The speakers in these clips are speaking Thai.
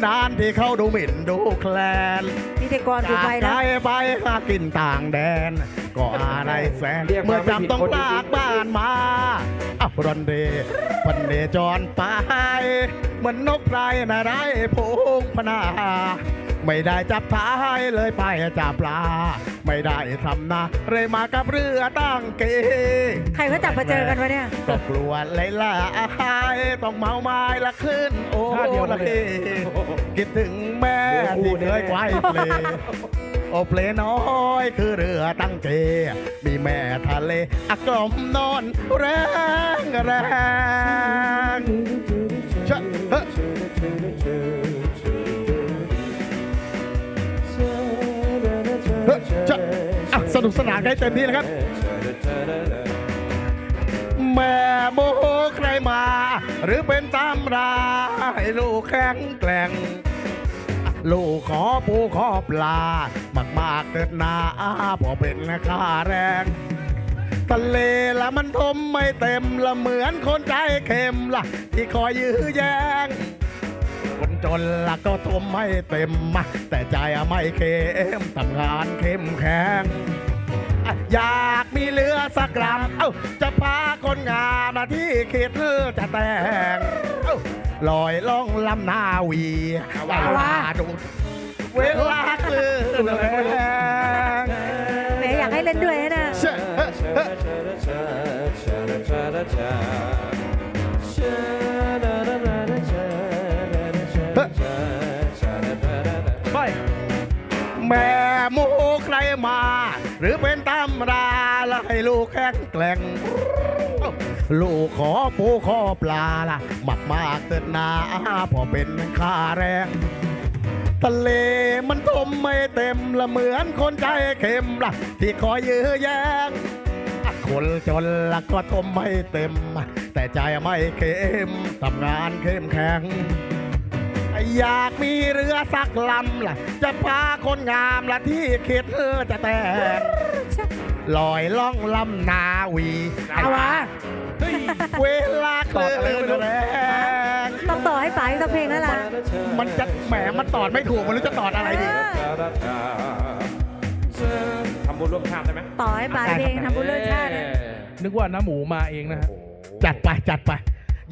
นเป็นกระดานที่เขาดูหมิ่นดูแคลนพิธีกรดูจากไปไกลแล้วไปหากินต่างแดน ก็อะไรแฟนเรียกมาเมื่อไม่ผิดจำต้องคนลากบ้านมาอับรอนเดพันเดจรไปเหมือนนกไพรนะได้พงพนา ไม่ได้จับท้ายเลยไปจับปลา ไม่ได้ทำนาเลยมากับเรือตั้งเกใครเขาจับมาเจอกันวะเนี่ย ก็กลัวเลยละอายต้องเมาไม้ละขึ้น โอ้ท่าเดียวละเลเฮยคิดถึงแม่ที่เคยไว้เพลโอเพลน้อยคือเรือตั้งเก มีแม่ทะเลอากลมนอนแรงแรง เฮ้ชะอะสนุกสนานกันให้เต็มที่นะครับแม่โมโหใครมา หรือเป็นตำราให้ลูกแข็งแกร่งลูกขอปูขอปลามากมากเกิดนาพอเป็นค่าแรง ทะเลละมันทมไม่เต็มละเหมือนคนใจเค็มละที่คอยยื้อแย้ง จนละก็ทมไม่เต็มมาแต่ใจอะไม่เค็มทำงานเข้มแข็งอยากมีเรือสักลำเอ้าจะพาคนงามมาที่เขตเธอจะแต่งเอ้าลอยล่องลำนาวีเอาวะเอาว่าดูเวลาคือแรงแหมอยากให้เล่นด้วยนะ แม่โมโหใครมา หรือเป็นตำราล้วให้ลูกแข็งแกร่งลูกขอปูขอปลาละมากมากๆเติดนาพอเป็นค่าแรง ทะเลมันทมไม่เต็มละเหมือนคนใจเค็มละที่คอยยื้อแย้งคนจนละก็ทมไม่เต็ม แต่ใจไม่เค็มทำงานเข้มแข็ง อยากมีเรือสักลำล่ะ จะพาคนงามละที่คิดเธอจะแต่งลอยล่องลำนาวีเอาวะเฮ้ยเวลาคลื่นแรงต้องต่อให้ฝ่ายสักเพลงแล้วล่ะมันจะแหมมันตอดไม่ถูกมันรู้จะตอดอะไรดีทำบุญร่วมชาติได้ไหมต่อให้ฝ่ายเพลงทำบุญเลิศชาตินะนึกว่าน้าหมูมาเองนะฮะจัดไปจัดไป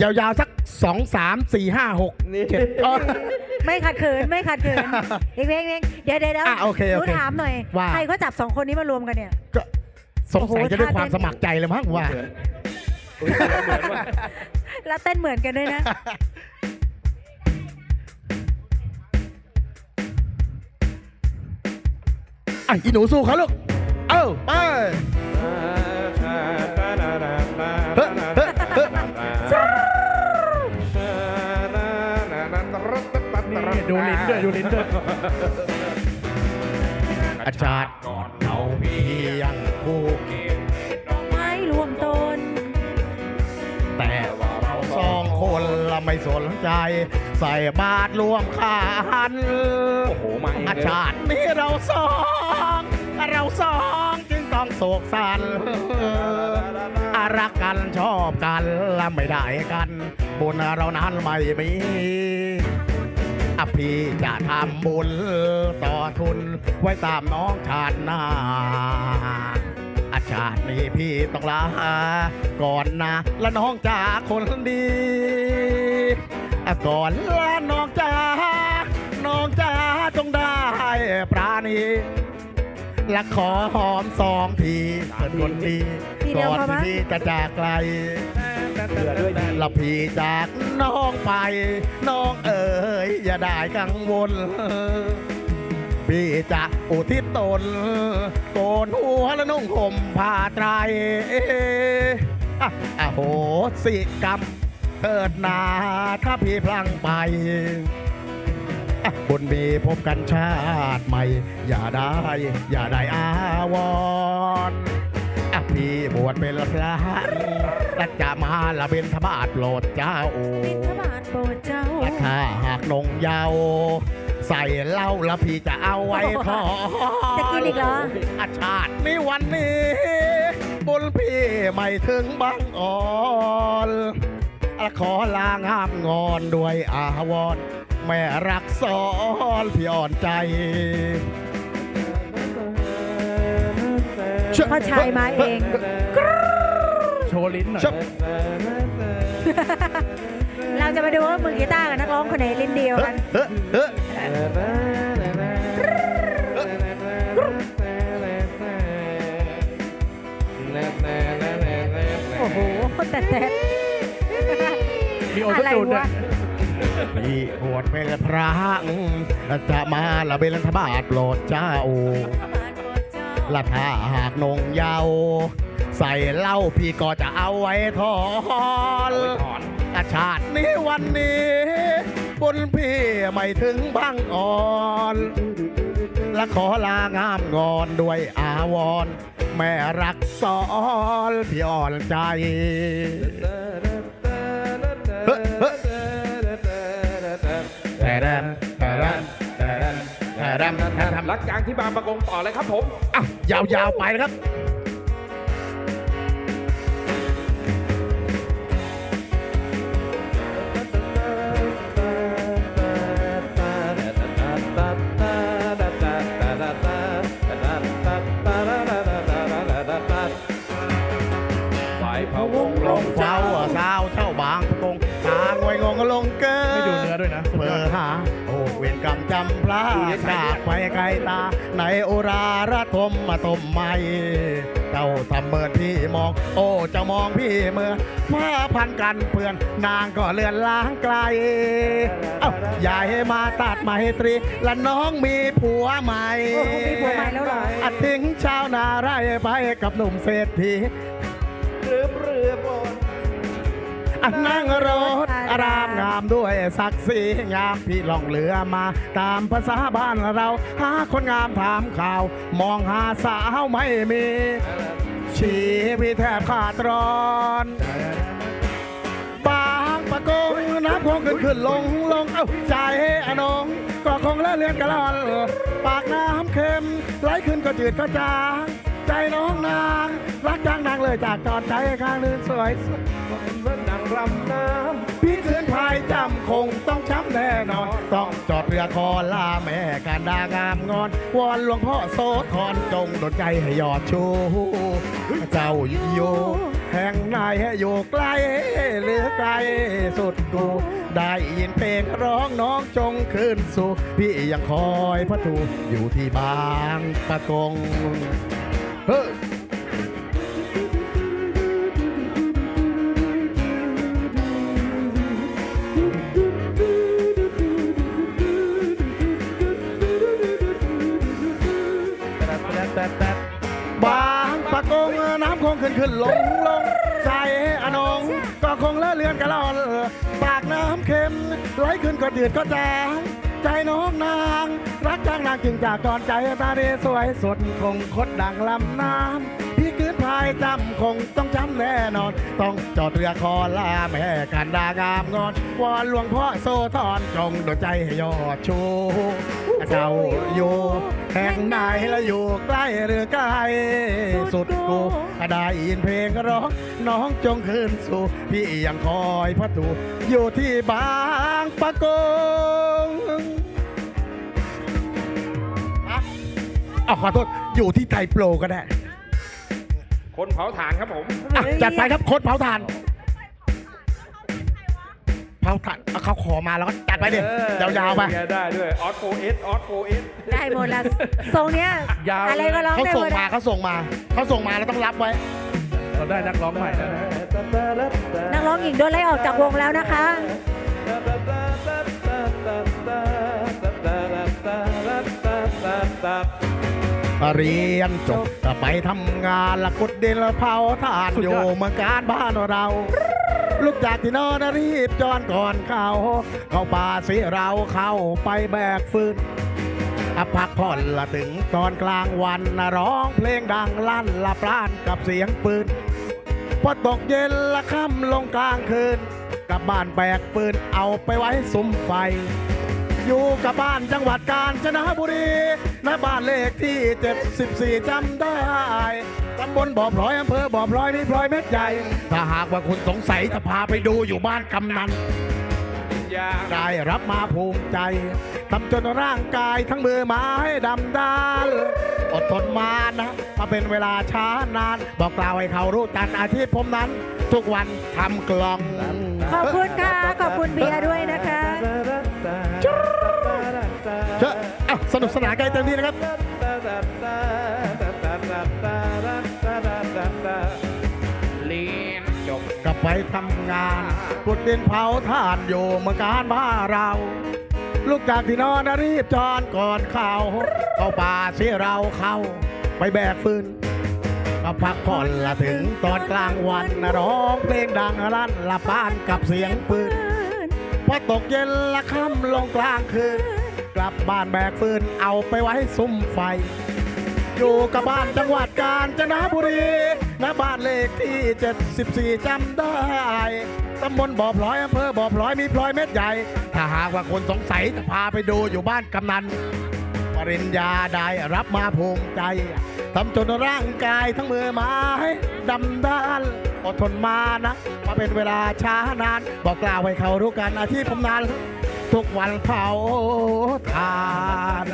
ยาวๆ สักสองสามสี่ห้าหกนี่ เจ็ดอ๋อ ไม่ขัดขืนไม่ขัดขืนอีกเพลงเพลงเดี๋ยวเดี๋ยวเดี๋ยวอะโอเคโอเคหนูถามหน่อย ว่า ใครเขาจับสองคนนี้มารวมกันเนี่ย ก็สงสัยโอ้โหจะด้วยความท่าเต้นสมัครใจเลยมั้งว่า อุ๊ยเหมือนว่ะแล้วเต้นเหมือนกันด้วยนะ อะอีหนูสู้เขาลูก เอ้าไป นี่ดูลิ้นด้วยดูลิ้นด้วยอาจารย์ก่อนเราเพียงคู่ไม่รวมตน แต่ว่าเราสองคนละไม่สนใจ ใส่บาตรรวมขาหันโอ้โหมาเองอาเลยชาตินี้เราสอง เราสองจึง ต้องโศกสันอารักกันชอบกันและไม่ได้กันบุญเรานั้นไม่มีอภีจะทำบุญต่อทุนไว้ตามน้องชาติหน้าอาชาตินี้พี่ต้องลาก่อนนะ และน้องจ๋าคนดีก่อนแลาน้องจ๋าน้องจ๋าจงได้ปราณี และขอหอมสองทีเป็นคนดีทีเดียวก่อนพอมั้ย ที่พี่จะจากไกลเผื่อด้วยดีและพี่จากน้องไป น้องเอ๋ยอย่าได้กังวล พี่จะอุทิศตนโกนหัวและนุ่งห่มผ้าไตรอะอโหสิกรรมเกิดนาถ้าพี่พลังไป อะบุญมีพบกันชาติใหม่ อย่าได้ อย่าได้อาวรณ์อะพี่บวชเป็นพระและจะมาละเป็นทบาทโปรดเจ้าบิณฑบาตโปรดเจ้าและถ้าหากนงเยาว์ใส่เหล้าแล้วพี่จะเอาไว้ทอจะกินอีกเหรออาชาตินี้วันนี้บุญพี่ไม่ถึงบางอ่อนขอลางามงอนด้วยอาวรณ์ แม่รักสอนพี่อ่อนใจพ่อชายมาเองโชว์ลิ้นหน่อยชอบเราจะมาดูว่ามือกีตาร์กับนักร้องคนไหนลิ้นเดียวกันเฮ้เฮ้โอ้โหแต่แต่มีโออะโตไรจูนด้ววะย พี่บวชเป็นพระจะมาละเบลทบาทโปรดเจ้าละถ้าหากนงเยาวใส่เหล้าพี่ก็จะเอาไว้ทอนเอาไว้ถอนอาชาตินี้วันนี้บุญพี่ไม่ถึงบางอ่อนและขอลางามงอนด้วยอาวร แม่รักสอนพี่อ่อนใจ แต่แรมแต่แรมแต่แรมแต่แรมแต่แรมรักจางที่บางประกงต่อเลยครับผมอะยาวๆไปนะครับ จำพลาดจากไปไกลตา ในโอราระทมมาตมไม่เจ้าทำเมินพี่มอง โอ้เจะมองพี่เมื่อผ้าพันกันเพื่อนนางก็เลือนล้างไกลเอ้าอย่าให้มาตัดไมตรี และน้องมีผัวใหม่โอ้โหมีผัวใหม่แล้วเหรออัดทิ้งชาวนาไร่ไปกับหนุ่มเศรษฐี นั่งรถอารามงามด้วยศักดิ์ศรีงามพี่ล่องเรือมา ตามภาษาบ้านเรา หาคนงามถามข่าว มองหาสาวไม่มี ชีวิตแทบขาดร้อนบางปะกงน้ำคงขึ้นขึ้นลงลงเอ้าใจอนงก็คงละเลือนกะลอนปากน้ำเค็มไหลขึ้นก็จืดก็จาง ใจน้องนางรักจังนางเลยจากจอดใจข้างนึงสวยเมื่อดังรำน้พี่เตือนภายจำคงต้องช้ำแน่นอน ต้องจอดเรือคอลาแม่การดางามงอนวอนหลวงพ่อโสธรจงดลใจให้ยอดชูเจ้าอยู่แห่งไหนอยู่ใกล้หรือไกลสุดกูได้ยินเพลงร้องน้องจงคืนสู่ พี่ยังคอยพระทูอยู่ที่บางปะกง บางปะกงน้ำคงขึ้นขึ้นลงลงใจอนง ก็คงละเลือนกะลอนปากน้ำเค็มไหลขึ้นก็จืดก็จางใจน้องนาง รักจังนางจึงจากก่อนใจตาเดสวยสดคงคดดังลำน้ำพี่คืนพายจำคงต้องจำแน่นอน ต้องจอดเรือคอลาแม่กันดางามงอนวอนหลวงพ่อโซทอนจงดลใจให้ยอดชูเจ้าอยู่แห่งไหนและอยู่ใกล้หรือไกลสุดกูได้ยินเพลงร้องน้องจงคืนสู่พี่ยังคอยพระตูอยู่ที่บางปะกง เอาขอโทษอยู่ที่ไทยโปรก็ได้ำคนเผาถ่านครับผมอะจัดไปครับโคตรเผาถ่านเผาถ่านเอาเขาขอมาแล้วก็จัดไปเด็เออยาวๆไป ได้ด้วยออสโฟเอสออสโฟเอส ได้หมดละทรงเนี้ยยาว อะไรก็ร้องเขาได้หส่มงดมาอะเขาส่งมาเขาส่งมาแล้วต้องรับไว้ เราได้นักร้องใหม่แล้วนะนักร้องหญิงโดนไล่ออกจากวงแล้วนะคะ เรียนจบไปทำงานละกุดดินละเผาถ่านอยู่เมืองการบ้านเรา ลูกจากที่นอนรีบจอนก่อนเข้าเข้าป่าสิเราเข้าไปแบกฟืนอะพักผ่อนละถึงตอนกลางวันนะร้องเพลงดังลั่นละปราณกับเสียงปืน พอตกเย็นละค่ำลงกลางคืนกลับบ้านแบกปืนเอาไปไว้สุมไฟ อยู่กับบ้านจังหวัดกาญจนบุรีณบ้านเลขที่ 74จำได้ตำบลบ่อพลอยอำเภอบ่อพลอยมีพลอยเม็ดใหญ่ ถ้าหากว่าคุณสงสัยจะพาไปดูอยู่บ้านกำนันได้รับมาภูมิใจทำจนร่างกายทั้งมือไม้ดำดานอดทนมานะมาเป็นเวลาช้านาน บอกกล่าวให้เขารู้จันอาชีพผมนั้น ทุกวันทำกลอง ขอบคุณค่ะ ขอบคุณเบียร์ด้วยนะคะ นุกสนานกันเต็มที่นะครับเรียนจบกลับไปทำงานกดดินเผาถ่านอยู่เมืองการบ้านเรา ลูกจากที่นอนรีบจอนก่อนเขาเข้าป่าเสียเราเข้า ไปแบกฟืนก็พักผ่อนละถึงตอนกลางวันร้องเพลงดังลั่นละบ้านกับเสียงปืนพอตกเย็นละค่ำลงกลางคืนับบ้านแบกฟืนเอาไปไว้ซุ้มไฟ อยู่กับบ้านจังหวัดกาญจนบุรีนะบ้านเลขที่ 74จำได้ตำบลบ่อพลอยอำเภอบ่อพลอยมีพลอยเม็ดใหญ่ ถ้าหากว่าคนสงสัยจะพาไปดูอยู่บ้านกำนันปริญญาได้รับมาภูมิใจทำจนร่างกายทั้งมือไม้ดำด้านอดทนมานะมาเป็นเวลาช้านาน บอกกล่าวให้เขารู้กันอาชีพผมนัน ทุกวันเผาทาน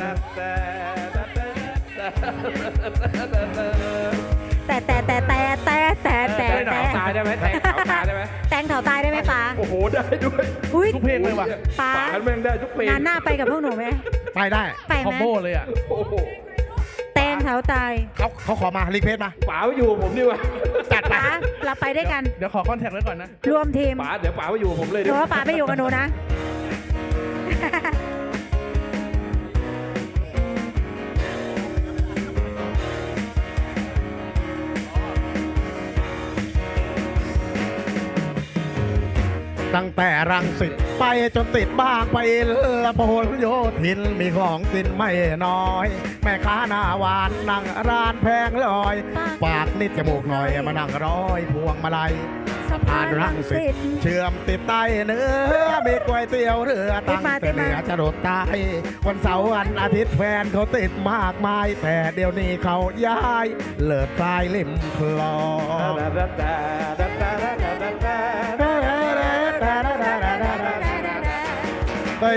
แต่แต่แต่แต่แต่แต่แต่แทแต่งเถาตายได้ไหมแทงเถาตายได้ไหมแตงเถาตายได้ไหมป๋าโอ้โหได้ด้วยอุ้ยทุกเพลงเลยว่ะป๋าป๋าแม่งได้ทุกเพลงงานหน้าไปกับพวกหนูไหมไปได้ไปคอมไหมโบเลยอะโอ้โหแตงเถาตายเขาเขาขอมารีเควสมาป๋าไปอยู่กับผมดีกว่าจัดไปป๋าเราไปด้วยกันเดี๋ยวขอคอนแทคไว้ก่อนนะรวมทีมป๋าเดี๋ยวป๋าไปอยู่กับผมเลยหดีนูกว่าว่าป๋าไปอยู่กับหนูนะ ตั้งแต่รังสิตไปจนติดบ้างไปละพหลโยธินมีของกินไม่น้อย แม่ค้าหน้าหวานนั่งร้านแพงลอย ปากนิดจมูกหน่อยมานั่งร้อยพวงมาลัยสะพานรังสิตเชื่อมติดใต้เนื้อมีก๋วยเตี๋ยวเรือตั้งแต่เหนือจะรดใต้วันเสาร์วันอาทิตย์แฟนเขาติดมากมาย แต่เดี๋ยวนี้เขาย้าย เลิศทรายริมคลอง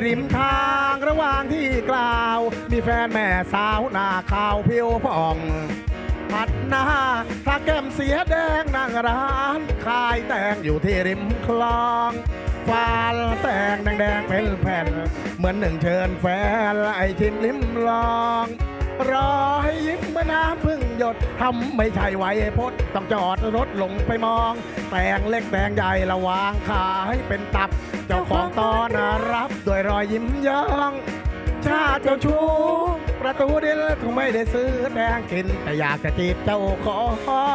ริมทางระหว่างที่กล่าว มีแฟนแม่สาวหน้าขาวเพียวผ่องผัดหน้าถ้าแก้มเสียแดงนั่งร้านขายแตงอยู่ที่ริมคลองฟานแตงแดงๆเป็นแผ่น เหมือนหนึ่งเชิญแฟนไอชิมลิ้มลอง รอให้ยิ้มเมื่อน้ำพึ่งหยดทำไม่ใช่ไวยพดต้องจอดรถลงไปมอง แตงเล็กแตงใหญ่ระวางขายเป็นตับ เจ้าของตอน อยยิ้มย่องชาติเจ้าชู้ประตูดินคงไม่ได้ซื้อแดงกิน แต่อยากจะจีบเจ้าขอ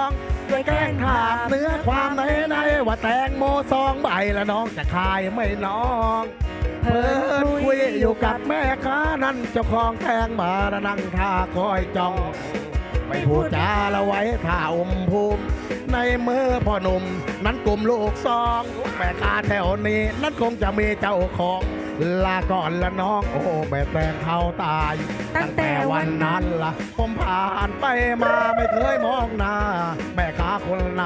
งด้วยแกล้งถามเนื้อความในในว่าแตงโมซองใบละน้องจะขายไม่น้องเพิ่นคุยอยู่กับแม่ค้านั่นเจ้าของแทงมาและนั่งท่าคอยจ้องไม่พูดจาละไว้ท่าอมภูมิในมือพ่อหนุ่ม นั้นกลุ่มลูกซองแม่ค้าแถวนี้ นั้นคงจะมีเจ้าของ ลาก่อนละน้องโอ้แม่แตงเขาตาย ตั้งแต่วันนั้นละผมผ่านไปมาไม่เคยมองหน้า แม่ค้าคนไหน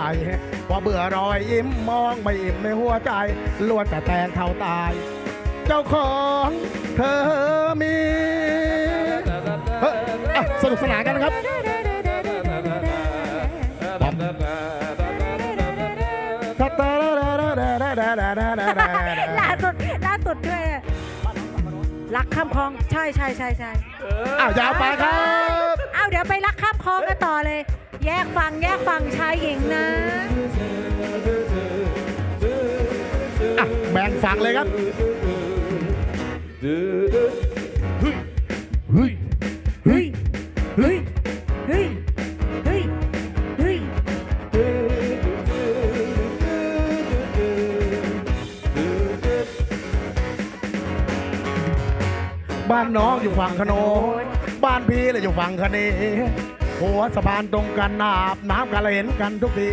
ว่าเบื่อรอยยิ้มมองไม่อิ่มในหัวใจล้วนแต่แตงเขาตาย เจ้าของเธอมีเฮ้ยอะสนุกสนานกันนะครับล่าสุดล่า สุดด้วยรักข้ามคลองใช่ใช่ใช่ใช่อ้าวยาวไปครับเอาเดี๋ยวไปรักข้ามคลองกันต่อเลย แยกฝั่งแยกฝั่งชายหญิงนะอะแบ่งฝั่งเลยครับเนน้องอยู่ฝั่งขโนนบ้านพี่เลยอยู่ฝั่งคณีหัวสะพานตรงกันนาบน้ำกันเราเห็นกันทุกที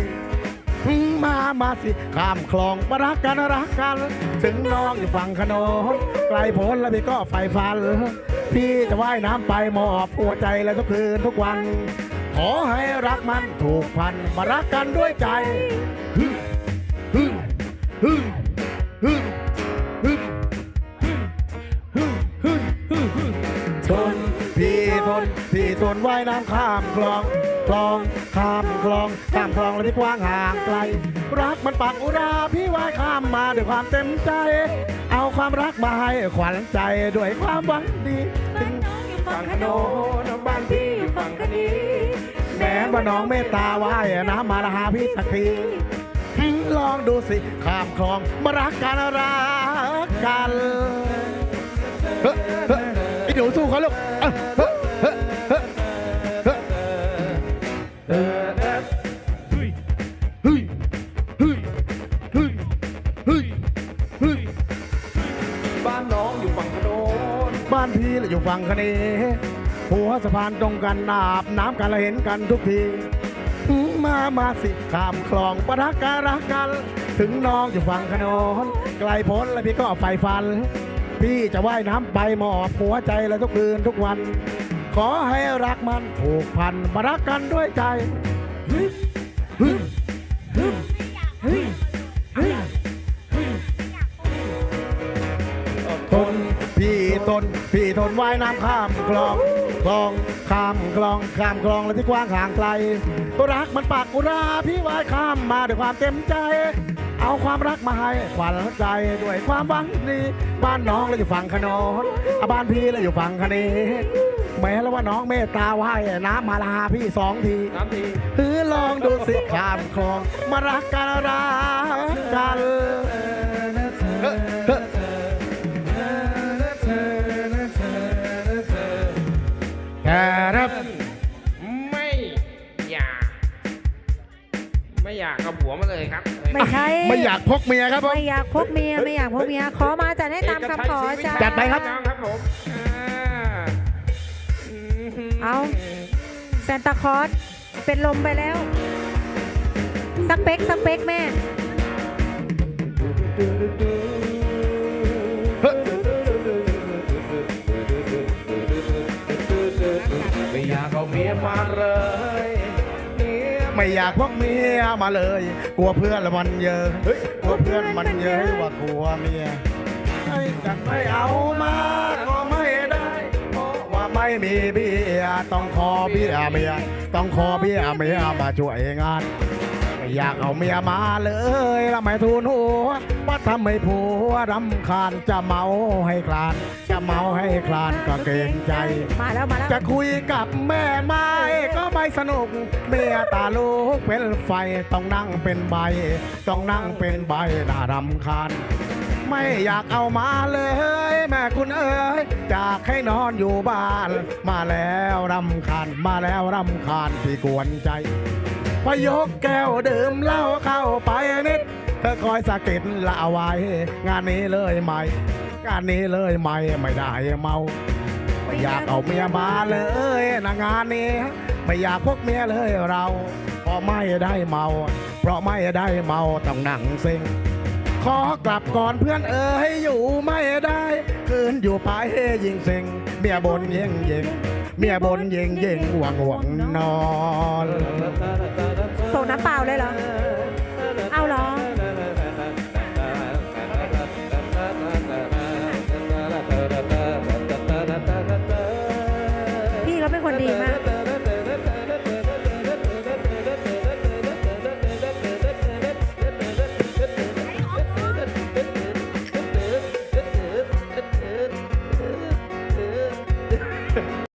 มา มาสิ ข้ามคลองมารักกันรักกัน ถึงน้องอยู่ฝั่งขโนนไกลพ้นแล้วพี่ก็ไฟฟัน พี่จะว่ายน้ำไปมอบหัวใจแล้วทุกคืนทุกวัน ขอให้รักมันถูกพัน มารักกันด้วยใจฮึฮึฮึฮึฮึ ที่ทนว่ายน้ำข้ามคลอง คลองข้ามคลองข้ามคลองแล้วที่กว้างห่างไกล รักมันปักอุราพี่ว่ายข้ามมาด้วยความเต็มใจ เอาความรักมาให้ขวัญใจด้วยความหวังดีถึงฝั่งขโนนบ้านพี่อยู่ฝั่งคนี้แม้ว่าน้องเมตตาว่ายน้ำมาละหาพี่สักทีลองดูสิข้ามคลองมารักกันรักกันเฮ้ยเฮ้ยไอ้หนูสู้เขาลูก อยู่ฝั่งคะเนหัวสะพานตรงกันอาบน้ำกันเราเห็นกันทุกทีมามาสิข้ามคลองปะรักกันรักกัน ถึงน้องอยู่ฝั่งขนนไกลพ้นแล้วพี่ก็ไฟฟัน พี่จะว่ายน้ำไปมอบหัวใจและทุกคืนทุกวัน ขอให้รักมันผูกพันมารักกันด้วยใจฮึฮึฮึฮึ นพี่ทนว่ายน้ำข้ามคลองคลองข้ามคลองข้ามคลองและที่กว้างห่างไกลรักมันปากอุราพี่ว่ายข้ามมาด้วยความเต็มใจ เอาความรักมาให้ขวัญใจด้วยความหวังดีบ้านน้องเราอยู่ฝั่งขนนอะบ้านพี่เราอยู่ฝั่งคะเนแม้แล้วว่าน้องเมตตาว่ายน้ำมาลาพี่สองทีน้ำทีถือลองดูสิข้ามคลอง มารักกันรักกัน ไม่ใช่ไม่อยากพกเมียครับผม ไม่อยากพบเมียไม่อยากพบเมียขอมาจัดให้ตามคำขอจ้าจัดไปครับ ครับผมอ่าอืมเอาแซนตาคลอสเป็นลมไปแล้วสเปคสเปคแม่ไม่อยากเอาเมียมาเลยเมีย ไม่อยากพกเมียมาเลย กลัวเพื่อนละมันเยอะเฮ้ยกลัวเพื่อนมันเยอะว่ากลัวเมียให้จัดไม่เอามาก็ไม่ได้เพราะว่าไม่มีเบียต้องขอเบียเมียต้องขอเบียเมียมาช่วยงานไม่อยากเอาเมียมาเลยละไม่ทูนหัว ทำให้ผัวรำคาญจะเมาให้คลาน จะเมาให้คลานก็เกรงใจ มาแล้วมาแล้วจะคุยกับแม่ไม้ก็ไม่สนุก เมียตาลูกเป็นไฟต้องนั่งเป็นใบ ต้องนั่งเป็นใบน่ารำคาญไม่อยากเอามาเลย แม่คุณเอ๋ยจากให้นอนอยู่บ้าน มาแล้วรำคาญมาแล้วรำคาญที่กวนใจพอยกแก้วดื่มเหล้าเข้าไปนิด เธอคอยสะกิดละเอาไว้ งานนี้เลยไหมงานนี้เลยไหมไม่ได้เมาไม่อยากเอาเมียมาเลยนะงานนี้ ไม่อยากพกเมียเลยเราเพราะไม่ได้เมา เพราะไม่ได้เมาต้องหนังเซ็งขอกลับก่อนเพื่อนเอ๋ยอยู่ไม่ได้คืนอยู่ไปยิงเซ็งเมียบนเย่งเย่งเมียบนเย่งเย่งหวังหวงนอนส่งน้ำเปล่าเลยเหรอ ดีมาก